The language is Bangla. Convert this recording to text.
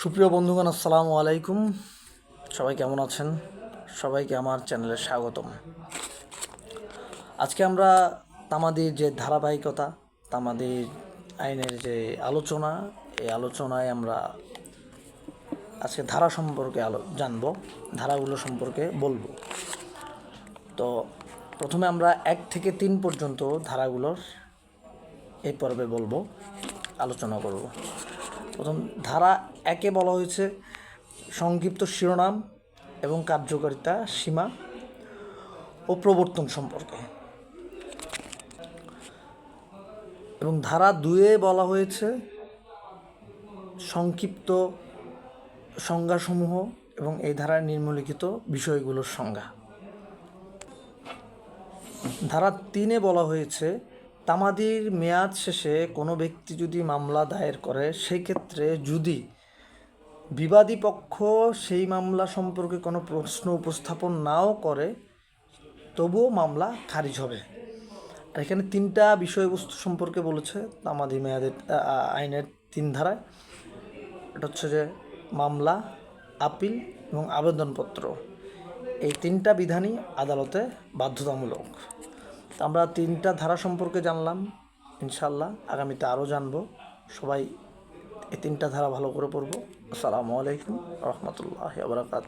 সুপ্রিয় বন্ধুগণ, আসসালামু আলাইকুম। সবাই কেমন আছেন? সবাইকে আমার চ্যানেলে স্বাগতম। আজকে আমরা তামাদির যে ধারাবাহিকতা, তামাদির আইনের যে আলোচনা, এই আলোচনায় আমরা আজকে ধারা সম্পর্কে আলো, জানব, ধারাগুলো সম্পর্কে বলব। তো প্রথমে আমরা এক থেকে তিন পর্যন্ত ধারাগুলোর এই পর্বে বলব, আলোচনা করব। প্রথম ধারা একে বলা হয়েছে সংক্ষিপ্ত শিরোনাম এবং কার্যকারিতা সীমা ও প্রবর্তন সম্পর্কে। এবং ধারা দুয়ে বলা হয়েছে সংক্ষিপ্ত সংজ্ঞাসমূহ এবং এই ধারায় নিম্নলিখিত বিষয়গুলোর সংজ্ঞা। ধারা তিনে বলা হয়েছে তামাদির মেয়াদ শেষে কোনো ব্যক্তি যদি মামলা দায়ের করে সেই ক্ষেত্রে যদি বিবাদী পক্ষ সেই মামলা সম্পর্কে কোনো প্রশ্ন উপস্থাপন নাও করে, তবুও মামলা খারিজ হবে। আর এখানে তিনটা বিষয়বস্তু সম্পর্কে বলেছে তামাদি মেয়াদের আইনের তিন ধারায়। এটা হচ্ছে যে মামলা, আপিল এবং আবেদনপত্র। এই তিনটা বিধানই আদালতে বাধ্যতামূলক। আমরা তিনটা ধারা সম্পর্কে জানলাম ইনশাল্লাহ আগামীতে আরও জানব। সবাই এই তিনটা ধারা ভালো করে পড়ব। আসসালামু আলাইকুম রহমতুল্লাহ বারাকাত